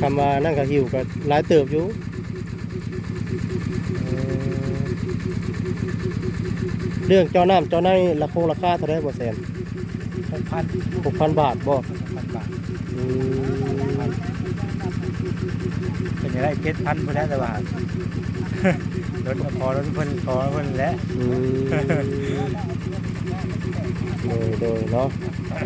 คำว่านั่นก็หิวก็หลายเติบอยู่เออเรื่องเจ้าน้ำเจ้าในราคงราคาเท่าไรบ่แสนหกพันหกพันบาทบ่หกพันบาทอืมเป็นยังไงเจ็ดพันพอแล้วแต่ว่ารถก็พอรถเพิ่นขอเพิ่นแหล้วอืม โดยโดยเนาะ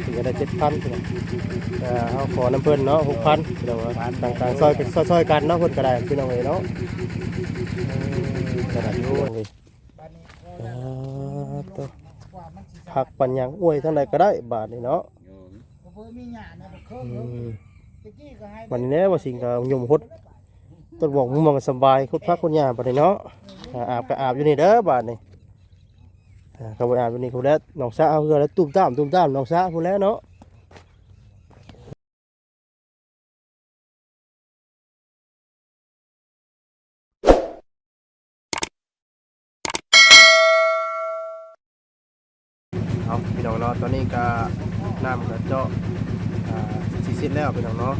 ถึงจะได้เจ็ดพันแต่เอาขอน้ำเพิ่นเนาะหกพันพี่น้องว่าต่างๆซอยกันซอยกันเนาะเพิ่นก็ได้พี่น้องเอ้ยเนาะกระดาษยู่เว้ยอ่าตัวผักปัญญังอวยท่าไหร่ก็ได้บาทนี่เนาะวันนี้ว่าสิ่งก็ยมหดต้นบอกมึงมองสบายคุดพักคนหยาบาดนี้เนาะอาบก็อาบอยู่นี่เด้อบาทนี่ อ่าก็ไปอาบอยู่นี่เขาแล้วน้องสาวเอาเรือแล้วตุ้มตามตุ้มตามน้องสาวพูดแล้วเนาะเอาพี่น้องเนาะตอนนี้ก็น้ำก็เจาะสีสิแล้วพี่น้องเนาะ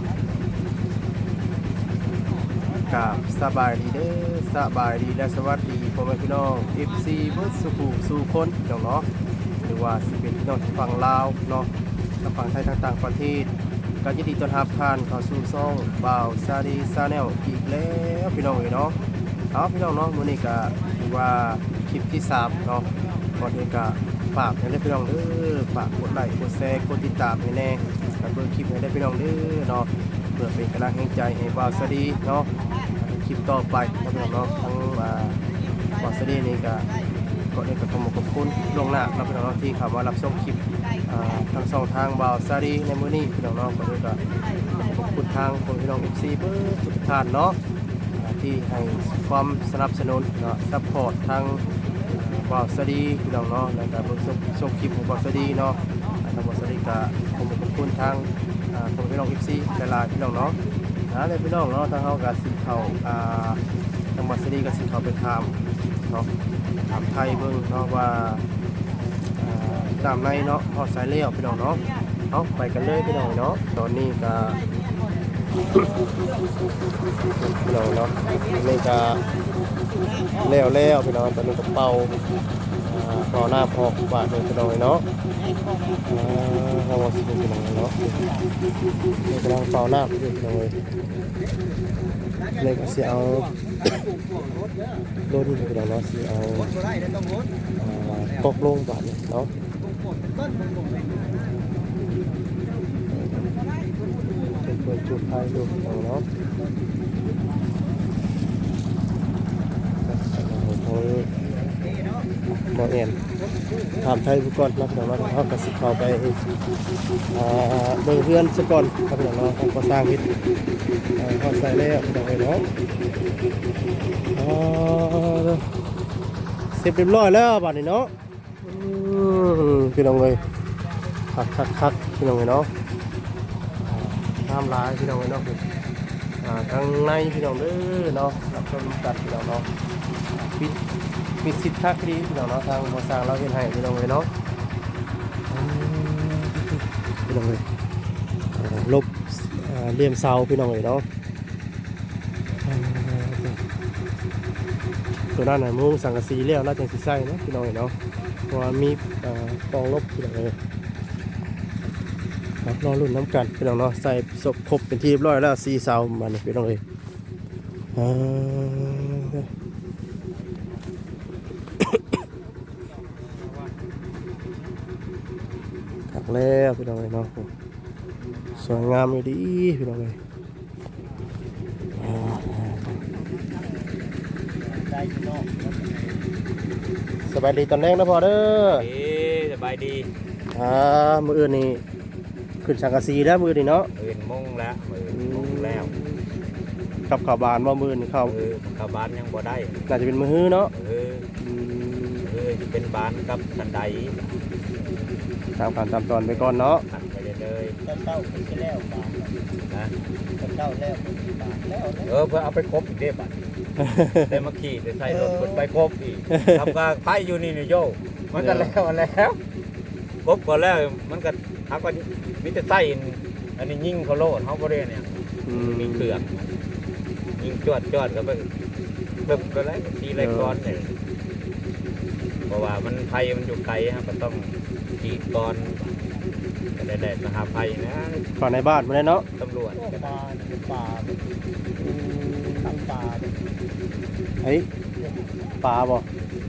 กับสบายดีเด้อสบายดีและสวัสดีพ่อแม่พี่น้อง FC เบิดสุขุสู่คนเนาะหรือว่าสิเป็นพี่น้องที่ฝั่งลาวเนาะและฝั่งไทยต่างๆประเทศก็ยินดีต้อนรับท่านเข้าสู่ช่องบ่าวซาดีซาแนลอีกแล้วพี่น้องเอ้ยเนาะเอาพี่น้องเนาะมื้อนี้ก็ถือว่าคลิปที่สามเนาะก่อนอื่นก็ฝากให้ได้พี่น้องเด้อฝากกดไลค์กดแชร์กดติดตามให้แน่กับเบิ่งคลิปให้ได้พี่น้องเด้อเนาะเพื่อเป็นกำลังใจให้บ่าวซาดีเนาะ คลิปต่อไปครับพี่น้องทั้งอ่าบอสดีนี่ก็ก็ได้กระทำขอบคุณล่วงหน้ารับพี่น้องที่เข้ามารับชมคลิปทางช่องทางบาวซาดีในมื้อนี้พี่น้องๆก็ด้วยก็ขอบคุณทางคนพี่น้อง FC เบิดทุกท่านเนาะที่ให้ความสนับสนุนเนาะซัพพอร์ตทางบาวซาดีพี่น้องเนาะแล้วก็เบิ่งชมชมคลิปของบาวซาดีเนาะทางบ่าวซาดีก็ขอบคุณทางคนพี่น้อง FC หลายๆพี่น้องเนาะ นะเลยพี่น้องเนาะทางเขากับสิเขาอ่าจังหวัดสรีกับสิเขาไปทำเนาะถามไทยเบิ่งเนาะว่าอ่าตามในเนาะพอสายเลี้ยวพี่น้องเนาะเอาไปกันเลยพี่น้องเนาะตอนนี้ก็พี่น้องเนาะนี่ก็แล้วแล้วพี่น้องตอนนี้ก็เป่า อ่าเป่าหน้าพอกบาทเลยพี่น้องเนาะอ่าเอาสิเป็นพี่น้องเนาะนี่กำลังเป่าหน้าพี่น้องเลยเลยก็สิเอาโดนพี่น้องเนาะสิเอาอ่ากลงบาทเนาะเปิดจุดไฟดูพี่น้องเนาะโอ้ ยบอเอ็นถามไทยบุก่อนนะพี่น้องเนาะเขาก็สิเข้าไปเบิ่งเพื่อนซะก่อนครับพี่น้องเนาะทางก่อสร้างวิทย์อ่อใส่แล้วพี่น้องเอ้ยเนาะเสร็จเรียบร้อยแล้วบัดนี้เนาะพี่น้องเอ้ยคักคักคักพี่น้องเอ้ยเนาะอ่าน้ำลายพี่น้องเอ้ยเนาะ อ่าข้างในพี่น้องเด้อเนาะรับชมกันพี่น้องเนาะมีมีสิทธิ์ทักดีพี่น้องเนาะทางก่อสร้างเราเฮ็ดให้พี่น้องเอ้ยเนาะพี่น้องเลยลบเอ่อเลี่ยมเสาพี่น้องเลยเนาะตัวนั้นน่ะมุ้งสังกะสีแล้วน่าจะสิใส่เนาะพี่น้องเลยเนาะเพราะว่ามีเอ่อกองลบพี่น้องเลย ครับรอรุ่นน้ำกันพี่น้องเนาะใส่ศพครบเป็นที่เรียบร้อยแล้วสีเสามาเนี่ยพี่น้องเลยเอ่อขักแล้วพี่น้องเลยเนาะสวยงามอยู่ดีพี่น้องเลยอ่าได้พี่น้องสบายดีตอนแรกนะพอเด้อเอ๊สบายดีอ่ามืออื่นนี่ ขึ้นสังกะสีแล้วมือนี่เนาะอื่นมุ่งแล้วอื่นมุ่งแล้วขับข่าวบานว่ามือนี่เข้าเออเข้าบ้านยังบ่ได้น่าจะเป็นมือฮื้อเนาะเอออืมเออจะเป็นบ้านกับสันไดตามขั้นตามตอนไปก่อนเนาะหันไปเลยต้นเต้าเป็นที่แล้วบาทๆนะต้นเต้าแล้วเป็นที่บาทแล้วเออเพื่อเอาไปครบอีกเด้บัดได้มาขี่ได้ใส่รถเพิ่นไปครบอีกทำการไผอยู่นี่นี่โยมันก็แล้วแล้วครบก็แล้วมันก็ทักว่า มีแต่ใส่อันนี้ยิงเขาโลดเฮาบ่ได้เนี่ยอืมมีเครื่องยิงจวดจวดก็ไปเพิ่มก็เลยทีไรก้อนเนี่ยเพราะว่ามันไฟมันอยู่ไกลฮะก็ต้องขีดก้อนก็ได้ได้มาหาไฟนะฝั่งในบ้านมาเลยเนาะตำรวจโอ้ก็ปได้ลาเนี่ยปลาทำปลาเนี่ยเฮ้ยปลาบ่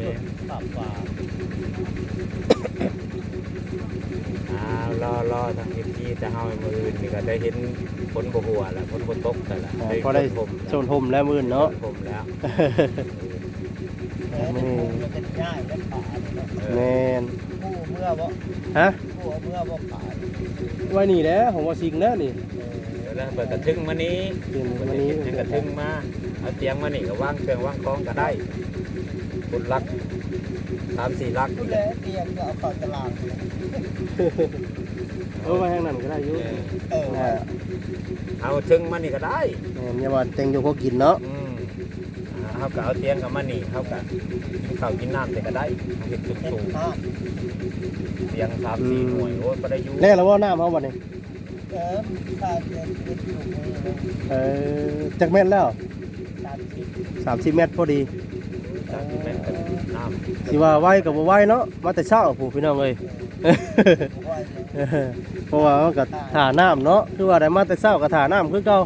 นี่ปลาปลา อ้าวรอรอทางทีที่จะเฮามืออื่นนี่ก็ได้เห็นฝนบหัวแล้วฝนบตกแต่ละอ่าพอได้ผมโซนห่มแล้วมื้อเนาะผมแล้วแต่ในภูมันเป็นง่ายและปลาเนี่ยเอแมอนผู้เมื่อบ่ฮะผู้เมื่อบ่ปลาไว้นี่แหล้วผมว่าสิงแล้วนี่แล้วเปิดกระทึงมานี้เตรียมมันมานี้นี้กระทึงมาเอาเตียงมานี่ก็ว่างเครื่องว่างคล้องก็ได้คุณลัก สามสี่ลักผู้แลเตียงก็เอาเข้าตลาดเลยเออไว้ทางนั้นก็ได้อยู่เออเอออ่าเอาถึงมานี่ก็ได้แม่นอย่าว่าแต่งอยู่พอกินเนาะอืมอ่าเขาก็เอาเตียงกับมานี่เขาก็กินข้าวกินน้ำแต่ก็ได้เขาเห็ดสูงเห็ดสูงน้เตียงสามสี่หน่วยโอ้ยก็ได้อยู่แน่แล้วว่าน้ำเฮาบัดนี้ำเออปลาเตียงเป็นอยู่มือเลยเออจักแม่นแล้วสามสิบ30เมตรพอดีสามสิบเมตรกับน้ำ สิว่าไวก็บ่ไวเนาะมาแต่เช้าผู้พี่น้องเอ้ยไว้เลยเพราะว่ามันก็ถ่าน้ำเนาะคือว่าได้มาแต่เช้าก็ถ่าน้ำคือเก่า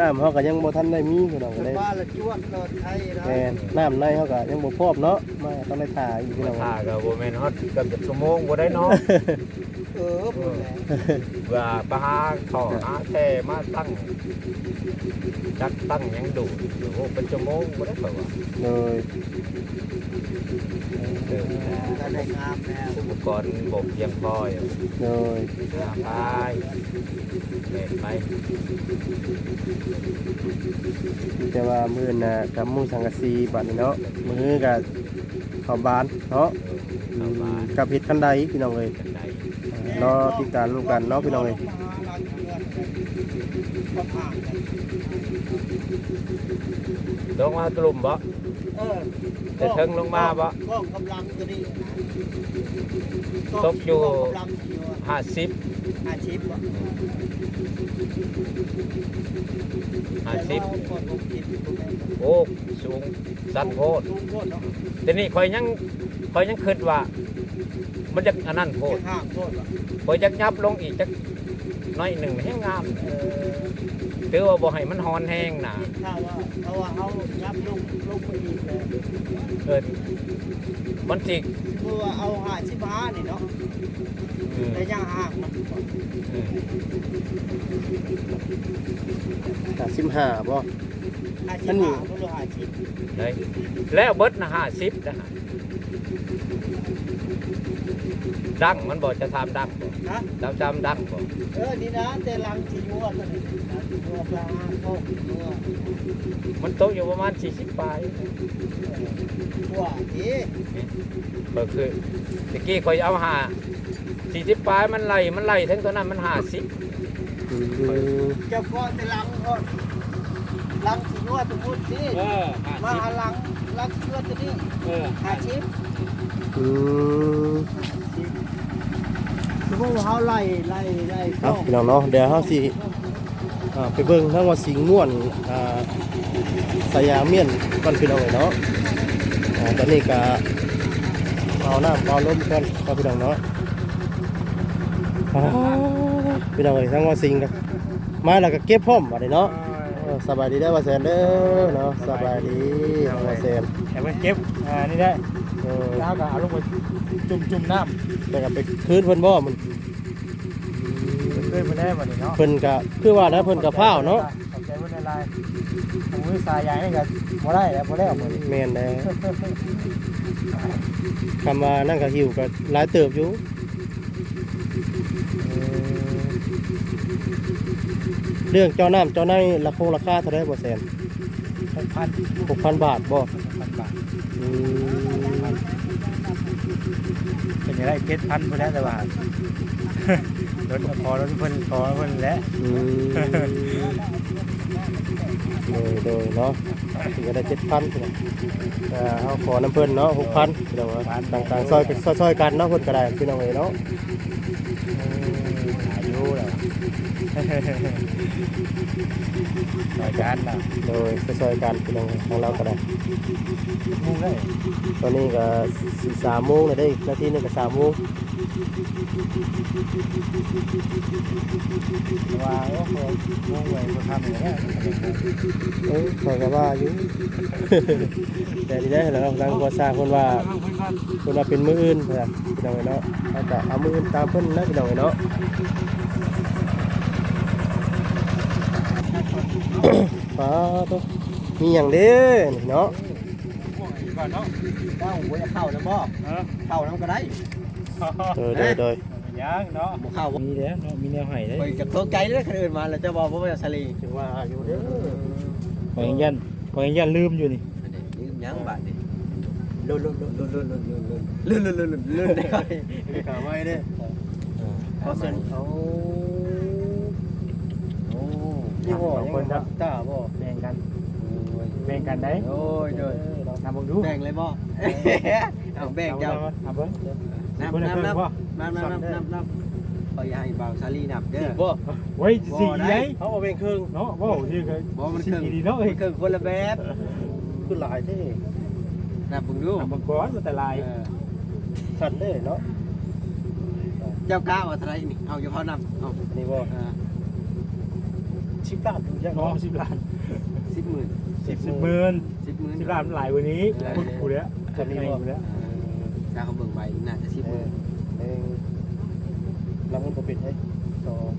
น้ำเฮาก็ยังบ่ทันได้มีพี่น้องก็เลยบ้านละจวดรถไทยนะแม่นน้ำในเฮาก็ยังบ่พร้อมเนาะมาต้องได้ถ่าอีกพี่น้องถ้าก็บ่แม่นฮอดเกือบจะชั่วโมงบ่ได้เนาะ เออพูดแหละว่าปหาท่อหาแท้มาตั้งจักตั้งยังดูโอ้เป็นชั่วโมงบ่ได้เปล่าว่าเลยออก็ได้งามแล้วอุปกรณ์บ่เพียงพออยเลยหาไปเล่นไปแต่ว่ามื้อน่ะกับมุงสังกะสีบัดนี้เนาะมื้อก็เข้าบ้านเนาะเข้าบ้านกับเฮ็ดคันใดพี่น้องเอ้ย รอติดตามลูกกันเนาะพี่น้องเอ้ยลงมากลุ่มบ่เออแต่เทิงลงมาบ่ก็กำลังตัวนี้ตกอยู่กำลังอยู่ห้าสิบอาชีพบ่ห้าสิบแต่ว่าคนผมคิดอยู่ตรงนั้นโอ้สูงสันโพดสูงโพดเนาะทีนี้คอยยังคอยยังคิดว่า มันจะอันนั้นโพด แค่ห้างโพดว่ะคอยจะยับลงอีกจักน้อยหนึ่งให้งามเออถือว่าบ่ให้มันฮอนแห้งหนาคิดถ้าว่าเพราะว่าเขายับลงลงไปอีกเลยเออมันสิเพื่อเอาหาชิบหานี่เนาะอืมแต่ยังห่างมันอืมห้าสิบห้าบ่หาชิอับนนี้หาเพื่อหาชิบเลยแล้วเบิดนะห้าสิบนะฮะ ดังมันบอกจะทำดังบ่นะเราจำดังบ่เออนี่นะแต่ลังสิยัวกันนี่ลังสิยัวปลาโคกยัวมันตกอยู่ประมาณ40ปลายหัวทีก็คือตะกี้คอยเอาหา40ปลายมันไหลมันไหลทั้งตัวนั้นมัน50อืมเจ้าก็แต่ลังก็ลังสิยัวตรงนู้นสิเออมาหาลังลังสิยัวตัวนี้เออหาชิบอืม สมมติว่าเขาไล่ไล่ไล่เอาพี่น้องเนาะเดี๋ยวเฮาสิอ่าไปเบิ่งทั้งว่าสิงม่วนอ่าสยามเมียนก่อนพี่น้องเอ้ยเนาะอ่าตอนนี้ก็เอาน้ำเอาลมกันครับพี่น้องเนาะอ่าพี่น้องเอ้ยทั้งว่าสิงกันมาแล้วก็เก็บพร้อมบัดนี้เนาะเออสบายดีเด้อว่าแซนเด้อเนาะสบายดีว่าแซนแต่มันเก็บอ่านี่ได้เออแล้วก็เอาลงไปจุ่มจุ่มๆน้ แต่ก็ไปคืนเพิ่นบ่มันำขึ้นมาได้หมดเลยเนาะเพิ่นก็คือว่านะเพิ่นก็พร้าวเนาะขอบใจเพิ่นในไลน์ทำมือสายใหญ่นี่ก็บ่ได้แล้วบ่ได้เอาหมดเลยแม่นแหละคำว่านั่นก็หิวก็หลายเติบอยู่เออเรื่องเจ้าน้ำเจ้าในราคงราคาเท่าไรบ่แสนหกพันหกพันบาทบ่ พันบาท อืม เป็นยังไงเจ็ดพันเพิ่นแล้วแต่ว่ารถพอรถเพิ่นขอเพิ่นแล้วอืมโดยโดยเนาะถึงจะได้เจ็ดพันแต่เอาขอน้ำเพิ่นเนาะหกพันเดี๋ยวว่าต่างๆซอยกันซอยๆกันเนาะเพิ่นก็ได้พี่น้องเอ้ยเนาะ อายุแล้วรายการน่ะโดยซอยๆกันพี่น้องของเราก็ได้มุ่งได้ตอนนี้ก็สิสามโมงแล้วได้นาทีหนึงก็สามโมงแต่ว่าโอ้โหมุ่งไว้บ่ทำอย่างนี้เออข้อยก็ว่าอยู่ แต่ที่ได้แล้วทางก่อสร้างเพิ่นว่าเพิ่นว่าเป็นมื้ออื่นเพิ่นน่ะพี่น้องเอ้ยเนาะเอาแต่เอามื้ออื่นตามเพิ่นนะพี่น้องเอ้ยเนาะ ป้าตัวมีหยังเด้นี่เนาะก่อนเนาะเจ้าบ่จะเข้านะบ่เออเข้านํก็ได้โดยโดยโดยยังเนาะบ่เข้าบ่มีแล้วเนาะมีแนวให้ได้ไปจะตกใจเลยคนอื่นมาแล้วจะบอกว่าบ่จะสลีถึงว่าอยู่เด้อขอยังยันขอยังยันลืมอยู่นี่ลืมยังบาดนี่ลุ้นลุ้นลุ้นลุ้นลุ้นลุ้นลุ้นลุ้นลุ้นลุ้นลุ้นลุ้นได้มีข่าวไว้เด้อเขาเซ็นเอาโอ้ ยี่ห้อยังไงครับต้าบ่แบ่งกันแบ่งกันได้โอ้ยโดยทำบังดูแบ่งเลยบ่เอาแบ่งเจ้าเอาเบิ่งนับคนละนับครึ่งนับบ่นับนับนับนับนับเอาอย่าให้บ่าวสาลีนับเด้อบ่ไว้สี่ได้เขาเอาเป็นครึ่งเนาะบ่นี่ก็บ่มันเครื่องดีเนาะเอ้ยมันเครื่องคนละแบบคือหลายเท่นับเบิ่งดูทำบังก้อนมันแต่ลายเออสั่นเด้อเนาะเจ้ากล้าว่าเท่าไหร่นี่เอาอย่าพอนับเอานี่บ่ เออชิบล้านอยู่จังเนาะเนาะสิบล้านสิบหมื่นสิบสิบหมื่นสิบหมื่นสิบล้านมันหลายกวันนี้พูดกูแล้วจะมีกูแล้วเออถ้าเขาเบิ่งใบน่าจะสิบเอหมื่อนหนึ่งรับเงินบ่เป็นเฮ้ยสอง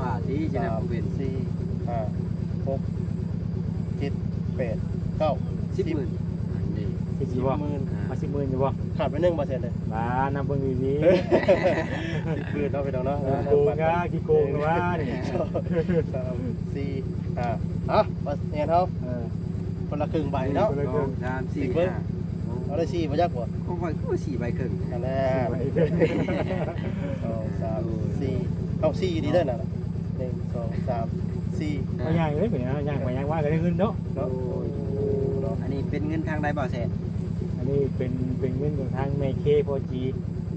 ว่าที่จะนับเป็นสี่ห้าหกเจ็ดแปดเก้าสิบหมื่นอันนี้ สิบสิบบ่หมื่นมาสิบหมื่นอยู่บ่ขาดไปหนึ่งเปอร์เซ็นต์เลยมานำเบิ่งดีสิบคืนเราไปตรงเนาะๆโกงก็ขี้โกงก็ว่านี่สองสามสี่ห้าอะมาเนี่ยเขาเออคนละครึ่งใบเนาะคนละสองสามสี่ห้าเอาได้สี่มายักกว่าของข่อยก็สี่ใบครึ่งอันแรกสองสามสี่เอาสี่ดีได้น่ะหนึ่งสองสามสี่เอาย่างเลยเป็นย่างไปย่างว่ากันได้เงินเนาะ เนาะเนาะอันนี้เป็นเงินทางใดบ่าวแสนอันนี้เป็นเป็นเงินของทางแม่เคพอจี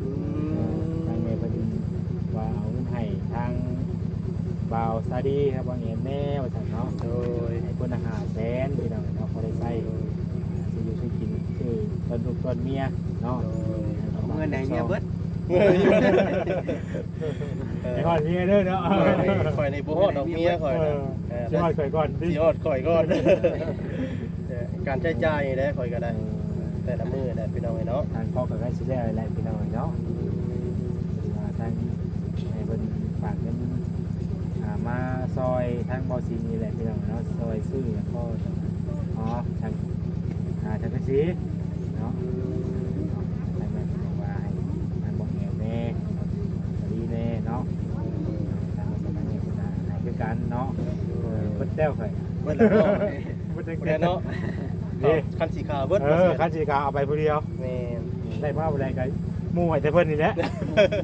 อืมทางแม่เพิ่นว่าเอาเงินให้ทางบ่าวซาดีครับว่าเห็นแน่ว่าซั่นเนาะโดยให้คนอาหารแสนพี่น้องเนาะพอได้ใช้สิอยู่ช่วยกินคือตอนลูกตอนเมียเนาะเอาเงินไหนเมียเบิดเงินอยู่ไอ้ก่อนเมียเด้อเนาะคอยในบุหอดดอกเมียคอยนะสิฮอดข่อยก่อนดิสีหอดคอยก่อน การใช้จ่ายได้คอยก็ได้ แต่ละมือได้พี่น้องเนาะทางพ่อกับแม่สิได้อะไรพี่น้องเนาะว่าทางให้เพิ่นฝากเงินอ่ามาซอยทางบอซีนี่แหละพี่น้องเนาะซอยซื้อแล้วก็อ๋อทางอ่าทางกสิเนาะทางแม่บอกว่าให้ทางบอกแหวแน่ดีแน่เนาะทางสถานีคุณอาให้คือกันเนาะเออเพิ่นแต้วข่อย เบิดแล้วเนาะเพิ่นเบิดแล้วเนาะ นี่คันสีขาวเบิดเออคันสีกาเอาไปผู้เดียวแม่นได้มาบ่ได้กันหมู่ไอ้แต่เพิ่นนี่แหละ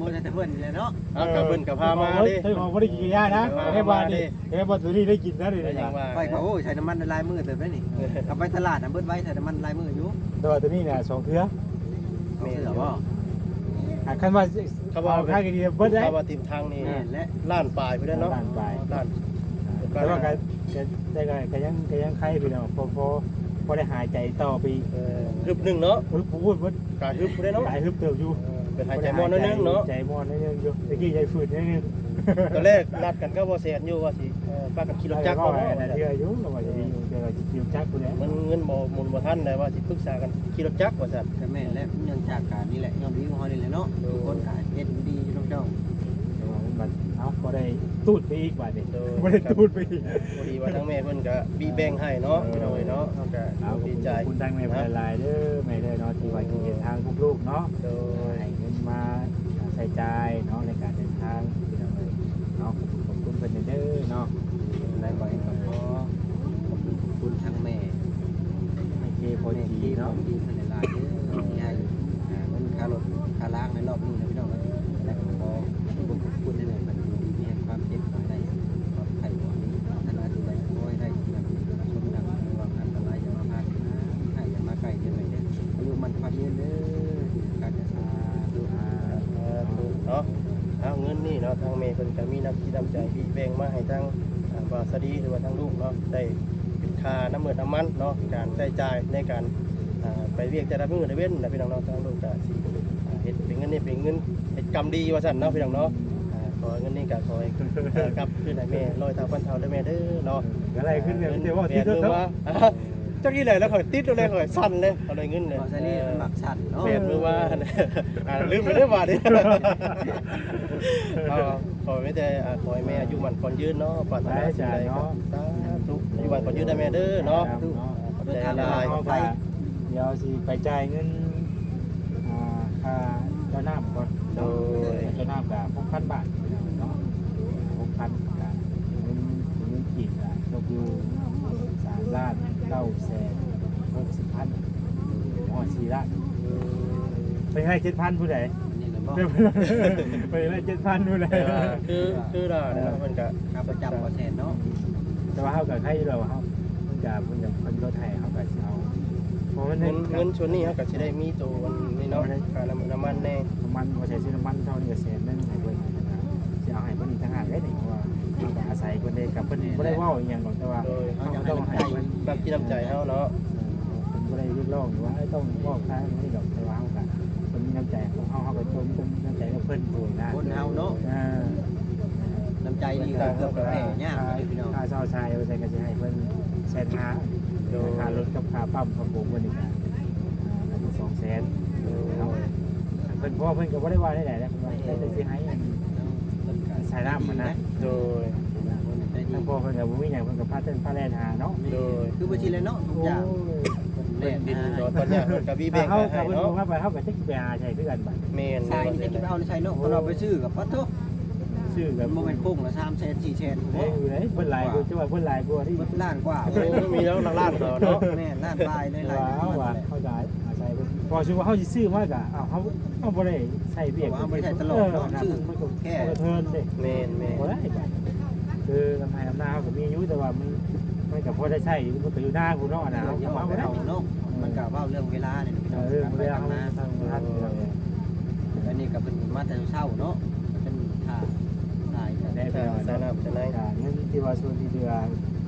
โมจะแต่เพื่อนนี่แหละเนาะเอากับเพิ่นกับพามาดิเฮ้ยของบ่ได้กินยานะเออให้บ้านมาดินี่ให้บ้านตัวนี้ได้กินนะนี่ได้นะยังว่าไปเขาโอ้ยใช้น้ำมันลายมือเติมได้นี่เอาไปตลาดน่ะเบิดไว้ใช้น้ำมันลายมืออยู่แต่ว่าตัวนี้เนี่ยสองเครือเอาเสือบ่อะคันว่าเขาบอกเอาข้างกันดีเบิดได้เขาว่าทีมทางนี่แม่นและล้านปลายไปแล้วเนาะล้านปลายล้านแต่ว่าก็ก็ได้ก็ก็ยังก็ยังไข้พี่น้องพอพอ พอได้หายใจต่อไปเออฮึบหนึ่งเนาะฮึบพูดเบิดกายฮึบได้เนาะหายฮึบเติบอยู่เออเป็นหายใจมอนนิดนึงเนาะใจมอนนิดนึงอยู่ตะกี้ใจฝืดนิดนึงตอนแรกนัดกันก็บ่แซนอยู่ว่าสิเออป้ากันขี่รถจักรก็บ่ได้เทื่ออยู่ก็ว่าจะดีอยู่เดี๋ยวเราจะขี่รถจักรพุ่นแหละมันเงินบ่หมุนบ่ทันได้ว่าสิปรึกษากันขี่รถจักรว่าซั่นแต่แม่นและเนื่องจากการนี่แหละยอมดีของเฮานี่แหละเนาะทุกคนก็เฮ็ดดีอยู่น้องเจ้าแต่ว่า มันเอ้าก็ได้ตูดไปอีกบาดนี้โดยบ่ได้ตูดไปอีก พอดีว่าทั้งแม่เพิ่นก็บีแบ่งให้เนาะพี่น้องเอ้ยเนาะเฮาก็เอาขอบดีคุณใจคุณดังในภายลายเด้อไม่ได้เนาะที่ว่าเห็นทางลูกๆเนาะโดยให้เงินมาใช้จ่ายเนาะในการเดินทางพี่น้องเอ้ยเนาะขอบคุณเพิ่นเด้อเนาะได้บ่อยก็ขอขอบคุณทั้งแม่ให้เคพอแม่ดีที่น้อเนาะงดีเพิ่นหลายๆเด้อที่ให้อ่าเงินค่ารถค่าล้างในรอบนี้ บ่งมาให้ทางอ่าบาสดีหรือว่าทางลูกเนาะได้เป็นค่าน้ำมือน้ำมันเนาะการใช้จ่ายในการอ่าไปเวียกแต่ละมื้อละเว้นนะพี่น้องเนาะทางลูกก็สิอ่าเฮ็ดเป็นเงินนี่เป็นเงินเฮ็ดกรรมดีว่าซั่นเนาะพี่น้องเนาะอ่าขอเงินนี่ก็ขอให้เอ่อกลับคืนให้แม่ร้อยเท่าพันเท่าเด้อแม่เด้อเนาะอะไรขึ้นเนี่ยเดี๋ยวว่าแปที่ดเธอมือว่าเจ้าที่ไหนแล้วข่อยติดเลยข่อยสั่นเลยเอาเลยเงินเลยบอสนี่มันหมักสั่นเนาะเปลี่ยนมือว่าอ่าลืมไปได้ว่าดิเอาขอไม่ได้อ่าขอให้แม่อายุมันก่อนยืนเนาะปรารถนาสิ่งใดก็สาธุอายุมันก่อนยืนได้แม่เด้อเนาะ เดินทางได้ปลอดไปภัยเดี๋ยวสิไปจ่ายเงินอ่าค่าเจ้าน้ำก่อนโดยเจ้าน้ำกับหกพันบาทเนาะหกพันกับเงินเงินกีบอะตกอยู่สามล้านเก้าแสนหกสิบพันอ๋อสี่ล้านไปให้เจ็ดพันผู้ใดนี่นะบ่ไปให้เจ็ดพันผู้ใดแต่ว่าคือคือเราเนี่ยมันก็ครับประจำบอสแนเนาะแต่ว่าเขากับใครเราเขามันจะมันจะคนรถไทยเขากับเอาเพราะมันเงิเงินนเงินชวนนี้เขาก็สิได้มีตัวมันนี่เนาะค่าน้ำน้ำมันแน่น้ำมันพอใช้ซื้อน้ำมันเท่านี้ก็แสนนึงให้เพิ่นนะครับจะเอาให้เพิ่นอีกต่างหากได้หนิเพราะว่า เขาก็อาศัยเพิ่นได้กับเพิ่นบ่ได้เว้าอีหยังหรอกแต่ว่าโดยเขาก็ต้องให้เพิ่นน้ำจิตน้ำใจเฮาเนาะเพิ่นบ่ได้เรียกร้องหรือว่าเอ้ยต้องบอกทางนี้ดอกแต่ว่าเขาก็เพิ่นมีน้ำใจของเขาเขาก็ชมเพิ่นน้ำใจกับเพิ่นโดยนะคนเฮาเนาะอ่าน้ำใจนี่ก็เกือบแผ่ยากเลยพี่น้องค่าเช่าชายเอาใจก็จะให้เพิ่นแสนห้าโดยค่ารถกับค่าปั๊มกับผมเพิ่นอีกอะอันนี้สองแสนเนาะเพิ่นพ่อเพิ่นก็บ่ได้ว่าได้ไหนนะเพิ่นว่าได้แต่สิให้ อันใส่น้ำมันนะโดยใจดีทั้งพ่อเพิ่นก็บ่มีหยังเพิ่นก็พาเต้นพาแล่นหาเนาะโดยคือบ่ชิเลยเนาะทุกอย่างเล่นดินดอนตอนเนี้ยเพิ่นก็มีแบ่งเฮาให้ถ้าเพิ่นเนาะบอกว่าไปเฮาก็จักสิไปหาใช้คือกันบัดแม่นทรายนี่จะกินไปเอาในชายเนาะคนเราไปซื้อกับปัทโตชื่อมัก็นบ่แม่นโค้งละ3แสน4แสนเอ้ยอยู่ไหนเพิ่นหลายกูจะว่าเพิ่นหลายกว่าที่มันล้านกว่าโอ้มีแล้วล้านๆต่อเนาะแม่ล้านปลายเลยหลายว้าวว่าเฮาก็อาศัยเพิ่น พอชื่อว่าเฮาสิซื้อมาก็อ้าวเฮาเฮาบ่ได้ใช้เวียกมันก็แค่เทินเด้แม่นแม่นบ่ได้บัดคือลำไห้ลำนาเฮาก็มีอยู่แต่ว่ามันมันก็พอได้ใช้มันก็อยู่หน้ากูเนาะนะเอาเฮาก็มาบ่ได้เนาะมันก็เว้าเรื่องเวลาเนี่ยพี่น้องเรื่องเวลาทำเขานาทำงานอยู่แล้วเนี่ยอันนี้ก็เป็นมาแต่เช้าเนาะมันเป็นท่าทรายกันได้ไปแต่หน่อยสาเนาะนับสนุนการเงินที่ว่าส่วนที่เดือ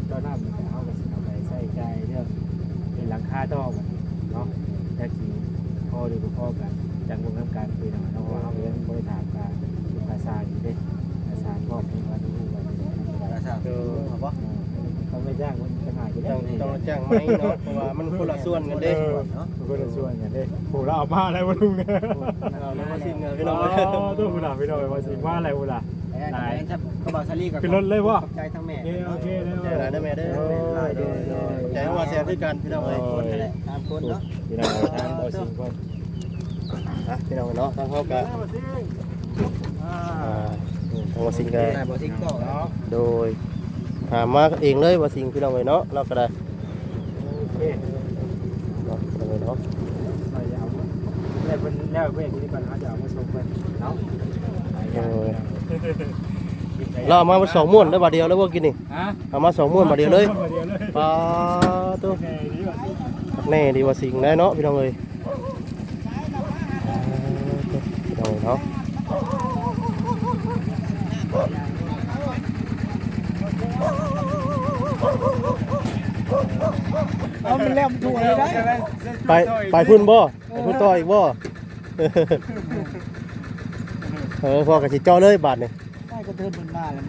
เจ้าหน้ามันก็เอาไปเอาไปใส่ใจเรื่องเป็นหลังคาต่อมันเนาะแท็กซี่พอหรือบ่พอกันจังวงทำการคุยหน่อยเนาะเพราะว่าเขาเรียนบริษัทการภาษาอยู่เด้ภาษาก็เป็นว่าดูว่าเป็นกระซ่าเออบ่เขาไม่จ้างมันจะหายไปได้ต้องต้องจ้างไหมเนาะเพราะว่ามันคนละส่วนกันเด้เนาะมันก็จะช่วยกันเด้โหเราเอามาอะไรวะลุงเนี่ยเอาแล้วมาสิ้นเงินพี่พี่น้น้อองงตัวคุณหล่ะพี่น้องว่าสิว่าอะไรวะล่ะไหนก็บอกซาลี่กับขึ้นรถเลยวะใจทั้งแม่โอเคโอเคใจหลายเด้อแม่เด้อใจว่าแซ่คือกันพี่น้องเอ้ยคนนั่นแหละตามคนเนาะ พี่น้องทางบอสิงก็อะพี่น้องเนาะทางเฮาก็อ่าทางว่สิงก็ได้บ่ทิ้งก็เนาะโดยหามาเองเลยว่สิงพี่น้องเอ้ยเนาะเราก็ได้โอเคเนาะเนาะเราจะเอาแล้วเป็นแล้วเพื่อนที่มาจะเอามาส่งเพื่อนเนาะเราเอามาสองม้วนได้บาทเดียวแล้วว่ากินนี่ฮะเอามาสองม้วนบาทเดียวเลยเดียวเลยปลาตัว แค่นี้ว่ะแน่ดีว่าสิงได้เนาะพี่น้องเอ้ยพี่น้องเอ้ยเนาะเอามันแล้วถูกเลยได้ไปไปพุ่นบ่ไปพุ่นต่ออีกบ่เออพอกับสิจ่อเลยบาทนี่ได้กระเทินมันมาแล้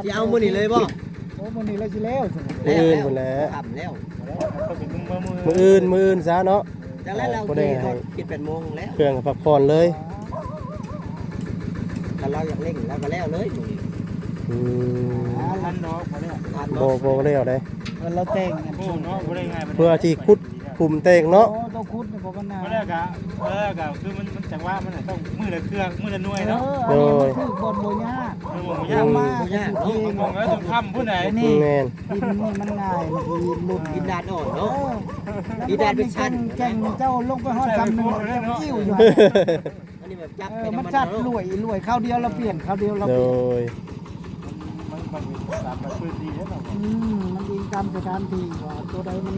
วสิเอามื้อนี้เลยบ่โอ้มันนี่เราสิแล้วสิมื้ออื่นพุ่นแหละทำแล้วมื้ออื่นมื้ออื่นซะเนาะจากนั้นเราบ่ได้ให้คิดเป็นโมงแล้วเครื่องพักผ่อนเลยถ้าเราอยากเล่นเราก็แล้วเลยอืมทันเนาะพอเนี่ยทันบ่เนาะบ่แล้วได้เราแต่งกันโอ้เนาะพอได้ไงเพื่อที่คุด คุมเตงเนาะ โอ้ต้องคุดนี่พอกันนาพอแล้วกะพอแล้วกะคือมันมันจังว่ามันต้องมือละเครื่องมือละหน่วยเอเนาะออันนี้มันคือบนโบยามันบ่ยายากมาบ่ยากเอเนาะงมองแล้วต้องทำผู้ไหนนี่แม่นดินนี่มันง่ายมันคือหลุดกินดาดอ่อนเอเนาะอดินแดนเป็นชั้นแก่งเจ้าลงไปฮอดคำหนึงแล้วกิ้วอยู่อันนี้แบบจับเอไปอน้ำมันมันจัดเนาะรวยรวยข้าวเดียวเราเปลี่ยนข้าวเดียวเราโดเปลี่ยนยมันมันเป็นสามพื้นที่แล้วเนาะอืมมันดีตามสถานที่ว่าตัวใดมัน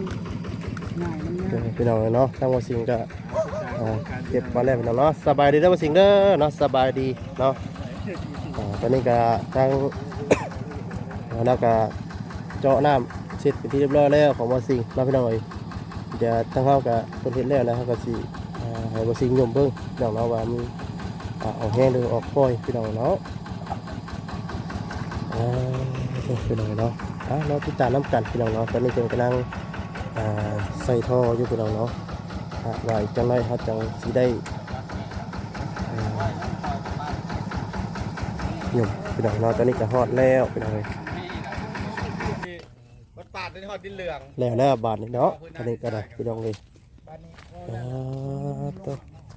พี่น้องเนาะทางวสิงก็เก็บมาแล้วพี่น้องเนาะสบายดีเด้อวสิงเด้อเนาะสบายดีเนาะตอนนี้ก็ทางแล้วก็เจาะน้ำเสร็จเป็นที่เรียบร้อยแล้วของบอสิงเนาะพี่น้องเอ้ยจะทั้งเฮากับคนเฮ็ดแล้วแล้วเฮาก็สิให้บอสิงยมเบิ่งพี่น้องเนาะว่ามันออกแห้งหรือออกค่อยพี่น้องเนาะอ่าพี่น้องเนาะอะเราติดตามน้ำกันพี่น้องเนาะตอนนี้เพิ่นกำลัง ใส่ท่ออยู่พี่น้องเนาะอ่าว่าอีกจังไรเฮาจังสิได้อ่ายมพี่น้องเนาะตอนนี้ก็ฮอดแล้วพี่น้องเอ้ยมันปาดในหอดดินเหลืองแล้วแล้วบาทนี่เนาะอันนี้ก็ได้พี่น้องเลยบัดนี้อ่าตัว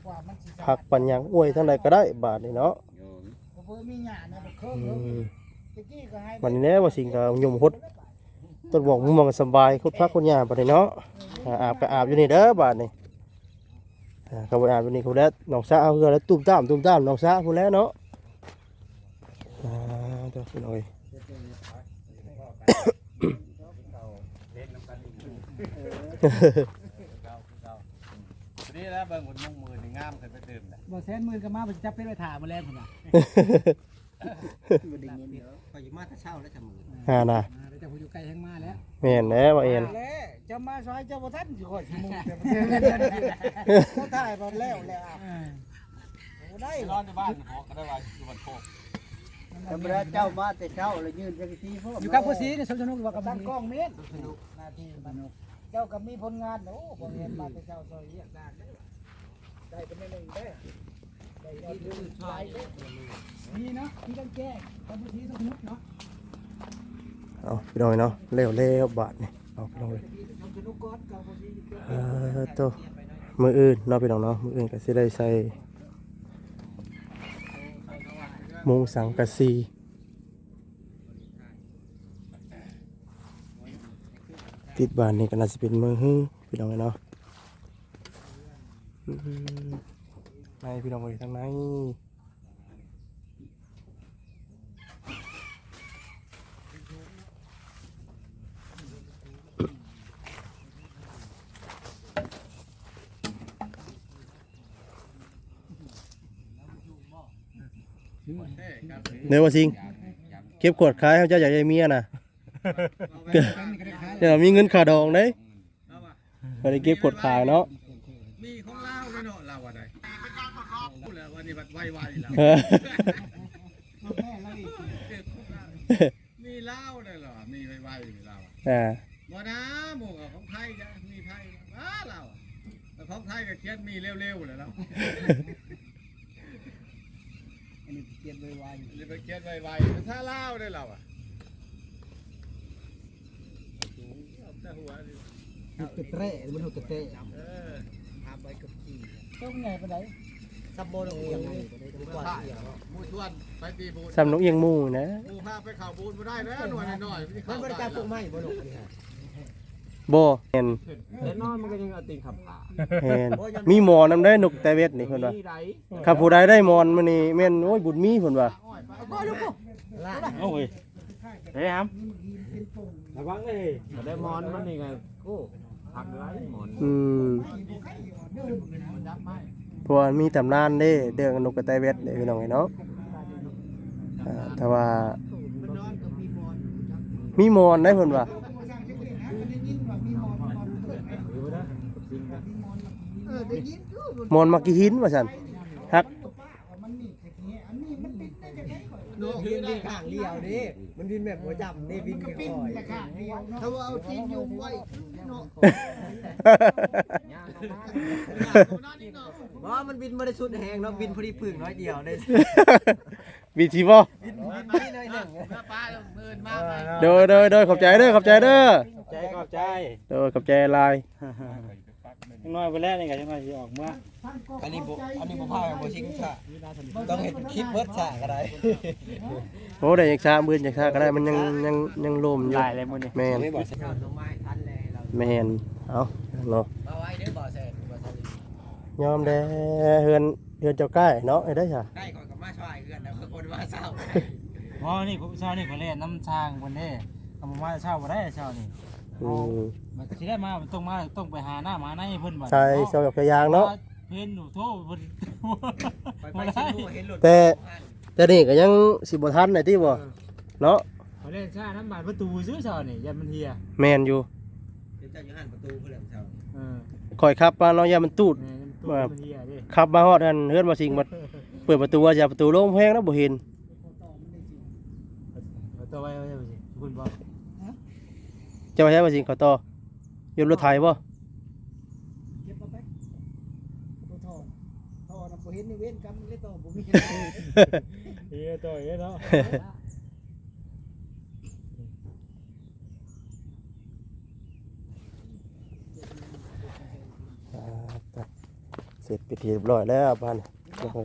ว่ามันสิผักปัญญังอวยทั้งใดก็ได้บาทนี่เนาะบ่เพิ่นมีหญ้านะบ่เคิ่อืงเด้อมตะกี้ก็ให้วันนี้แน่ว่าสิ่งก็ยมฮด ต้นบอกมึงมองสบายคุดพักคุดหญ้าบาดนี้เนาะอ่าอาบก็อาบอยู่นี่เด้อบาทนี่อ่าก็บ่อาบอยู่นี่เขาแล้วน้องสาวเอาเฮือแล้วตุ้มตามตุ้มตามน้องสาวพู้นแล้วเนาะอ่าตัวพี่น้องเอ้ยนี่แล้วเบิ่งมันมุ่งมือนี่งามขึ้นไปดื่มแหละบ่แสนหมื่นก็มาบ่สิจับเป็นไปถ่ามาแล้วพุ่นน่ะบ่ได้ยินเด้อพออยู่มาแต่เช้าแล้วจะมื้ออ่าน่ะ อ่าแล้วเจ้าผู้อยู่ไกลแฮงมาแล้วแม่นแหล้วว่าเอ็นมาแล้วเจ้ามาซอยเจ้าบ่ทันสิคอยสิมุงแต่บ่เขาถ่ายบ่แล้วแล้วอะบ่ได้นอนอยู่บ้านหอก็ได้ว่าอยู่บ้านโคกธรรมดาเจ้ามาแต่เช้าแล้วยืนจังซี่พ่ออยู่กับผู้ซีนี่สมสนุกว่ากับตั้งกล้องเม็ดสนุกหน้าที่สนุกเจ้าก็มีผลงานโอ้บ่เห็นมาแต่เจ้าซอยเรียกได้ได้เป็นหนึ่งได้ได้ยอดวิวหลายเด้อมีเนาะมีต้องแก้กับผู้ซีสนุกเนาะ เอาพี่น้องเอ้ยเนาะแล้วแล้วบาทนี่เอาพี่น้องเลยเออตัวมืออื่นเนาะพี่น้องเนาะมืออื่นก็สิได้ใส่มุงสังกะสีติดบานนี่ก็น่าจะเป็นมือฮื้อพี่น้องเนาะอืมในพี่น้องเลยทางใน เดี๋ยวว่าสิงเก็บขวดขายเขาเจ้าอยากได้เมียน่ะเดี๋ยวมีเงินขาดองเด้ไปได้เก็บขวดขายเนาะมีของเล่าด้วยเนาะเราว่าได้เป็นการทดลองพูดแล้ววันนี้บัดไวๆแล้วเออมีเหล้าได้เหรอมีไวๆมีเหล้าอ่าบ่นะหมู่กับของไทยจ้ะมีไทยอ้าเราแต่ของไทยก็เขียนมีเร็วๆเลยแล้วอันนี้ เปลี่ยนไวเลยไปเขียนไวๆแต่ถ้าเหล้าได้เราอะเอาแต่หัวดิๆหุกเตะมันหุกเตะเออทำไปกับกี่ๆต้องไงปานใดซับโบนเอียงไงบ่ได้กว่าเอียงหมูชวนไปตีบูนสำนกเอียงหมูนะหมูพาไปเข่าบูนมาได้แล้วหน่วยหน่อยๆมันบ่ได้จับพวกไม้บ่ลูกนี่ฮะโบเห็นแต่นอนมันก็ยังเอาตีนขับขาเห็นมีหมอนำได้นกแต่เวทนี่เพิ่นว่ามีไดข้าผู้ใดได้หมอนมื้อนี้แม่นโอ้ยบุญมีเพิ่นว่าล่า โอ้ยเฮ้ยครับระวังเลยได้มอนมันนี่ไงกูหักไรมอนอืมเพราะว่ามีตำนานเด้เรื่องนกกระแตเวทเด้พี่น้องไอ้เนาะอ่าแต่ว่า มีหมอนได้เพิ่นว่าเออได้ยินอยู่หมอนมักกิหินว่าซั่นฮัก มันนี่แค่นี้อันนี้มันปิดได้ จังได๋ข่อยโนบินบินข้างเดียวดิมันบินแบบหัวจับนี่บินก็ค่ปิ้นอยแต่ข้างเดียวเนาะถ้าว่าเอาตีนยุงไว้เนาะบ่มันบินบ่ได้สุดแหงเนาะบินพอดีพึ่งน้อยเดียวได้บีทีบ่บินบินนี่น้อยหนึงเมื่อป้าเมื่นมากเลยเด้อเด้อเด้อขอบใจเด้อขอบใจเด้อใจขอบใจเด้อขอบใจหลายยังน้อยไปแล้วนี่ก็ยังไงสิออกเมื่อ อันนี้บ่อันนี้บ่พาไปบ่ชิงชะต้องเห็นคลิปเบิดชะก็ได้โอ้ได้ยังช้ามื้อยังช้าก็ได้มันยังยังยังลมอยู่หลายเลยมื้อนี้แม่นไม่บอกใส่ลงไม้ทันเลยเราแม่นเอาเนาะมาไว้เด้อบ่แซ่บ่ใส่ยอมแด้เฮือนเฮือนเจ้าใกล้เนาะไอ้ได้จ้ะใกล้ก่อนกับมาช่วยเอื้อนแล้วคนมาเศร้าอ๋อนี่ผมเช้านี่ผมเล่นน้ำช้างคนนี้เอามาว่าเช้าบ่ได้เช้านี่อืมมันสิได้มาต้องมาต้องไปหาหน้าหมาในเพิ่นบ่ใช่เจ้าหยอกเจ้ายางเนาะ เพิ่นหนูโทษเพิ่นไปบ่ไปได้ชิมเห็นหลุดแต่ แต่นี่ก็ยังสิบ่ทันได้ที่บ่เนาะเขาเล่นชาน้ำบานประตูซื้อซอนี่ยันมันเฮียแม่นอยู่เดี๋ยวเจ้าอยู่หันประตูเพื่อนเช้าเออข่อยขับมาเนาะอย่ามันตูด แม่น้ำตู้มันเฮียดิขับมาฮอดอันเฮือนบ่สิงมาเปิดประตูว่าอย่าประตูโล่งแพงแล้วบ่เห็นเอาตัวไว้ไว้ไว้สิคุณบอกจะไปใช้บ่สิงเขาต่ออยู่รถไถบ่เก็บมาไปตัวทอทอนะบ่เห็นนี่เว้นกรรม เลยต่อบ่มีเฮียตัวเฮียเนาะเสร็จพิธีเรียบร้อยแล้วบ้านโอ้โห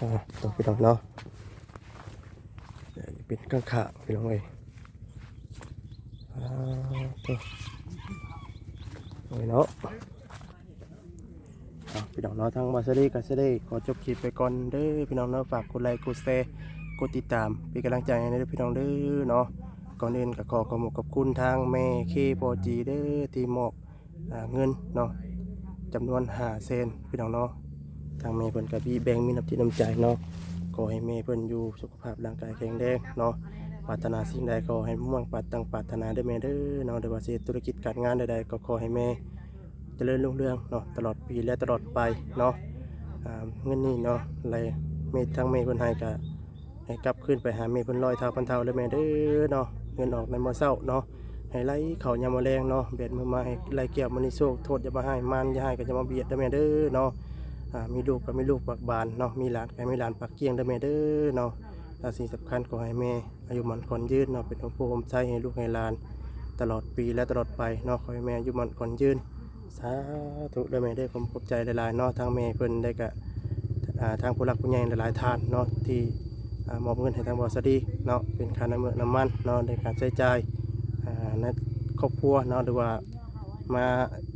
อ่าตัวพี่น้องเนาะ เป็นข้างขาพี่น้องเอ้ยตัวโอ้ยเนาะพี่น้องเนาะทางบาสดีกับเสดีขอจบคลิปไปก่อนเด้อพี่น้องเนาะฝากกดไลค์กดแชร์กดติดตามเป็นกำลังใจให้เด้อพี่น้องเด้อเนาะก่อนอื่นก็ขอขอบคุณขอบคุณทางแม่เคโปจีเด้อที่มอบอ่าเงินเนาะจำนวนหาเซนพี่น้องเนาะทางแม่เพิ่นก็มีแบงมีน้ำจิตน้ำใจเนาะ อให้แม่เพิ่นอยู่สุขภาพร่างกายแข็งแรงเนาะปรารถนาสิ่งใดขอให้มุ่งปรารตั้งปรารถนาได้แม่เด้อเนาะโดยว่าสิธุรกิจการงานใดๆก็ขอให้แม่เจริญรุ่งเรืองเนาะตลอดปีและตลอดไปเนาะเงินนี้เนาะไหลแม่ทางแม่เพิ่นให้ก็ให้กลับคืนไปหาแม่เพิ่นร้อยเท่าพันเท่าเลยแม่เด้อเนาะเงินออกในมื้อเช้าเนาะให้ไหลเขายามาแรงเนาะเบ็ดมือมาให้ไหลเกี่ยวมื้อนี้โชคโทษอย่ามาให้มันอย่าให้ก็จะมาเบียดเด้อแม่เด้อเนาะ มีลูกก็มีลูกปักบานเนาะมีหลานก็มีหลานปักเกียงได้อแม่เด้อเนาะและสิ่งสำคัญก็ให้แม่อายุมันคนยืนเนาะเป็นองค์ผู้ผมใจให้ลูกให้หลาน ตลอดปีและตลอดไปเนาะขอให้แม่อายุมันคนยืนสาธุเด้อแม่เด้อผมขอบใจหลายๆเนาะทางแม่เพิ่นได้กะทางผู้หลักผู้ใหญ่หลายๆท่านเนาะที่มอบเงินให้ทางบอสดีเนาะเป็นค่าน้ำมือน้ำมันเนาะในการใช้จ่ายอ่าในครอบครัวเนาะหรือว่ามา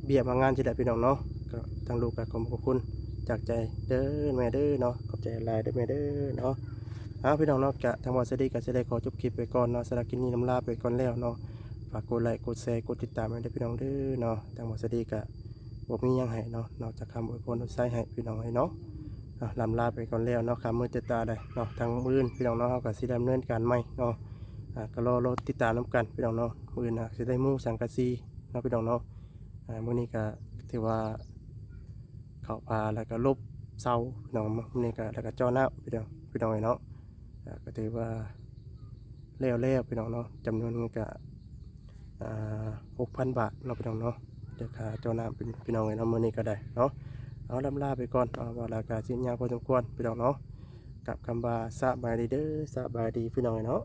เบี้ยมางานที่ได้พี่น้องเนาะก็ทางลูกก็ขอบขอบคุณ จากใจเด้อแม่เด้อเนาะขอบใจหลายเด้อแม่เด้อเนาะเอาพี่น้องเนาะกะทางวันสวัสดีกะจะได้ขอจบคลิปไปก่อนเนาะสำหรับกินนี้น้ำลาไปก่อนแล้วเนาะฝากกดไลค์กดแชร์กดติดตามให้เด้พี่น้องเด้อเนาะทางวันสวัสดีกะบ่มียังให้เนาะนอกจากคำอวยพรใส่ให้พี่น้องให้เนาะลำลาไปก่อนแล้วเนาะคำมือเตตาได้เนาะทางมื่นพี่น้องเนาะเฮาก็สิดำเนินการใหม่เนาะก็รอรอติดตามนํกันพี่น้องเนาะมื่นนะสิได้มู่สังกะสีเนาะพี่น้องเนาะมื้อนี้ก็ถือว่า เข้าพาแล้วก็ลบเสาพี่น้องนี่ก็แล้วก็จ่อหน้าพี่น้องพี่น้องเนาะก็ถือว่าแล้วแล้วพี่น้องเนาะจำนวนเงินก็หกพันบาทเนาพี่น้องเนาะเดี๋ยวค่าจ่อหน้าเป็นพี่น้องเนาะมือนี้ก็ได้เนาะเอาลำลาไปก่อนเอาว่าราคาสิ้นยาวพอสมควรพี่น้องเนาะกับคำว่าสบายดีเด้อสบายดีพี่น้องเนาะ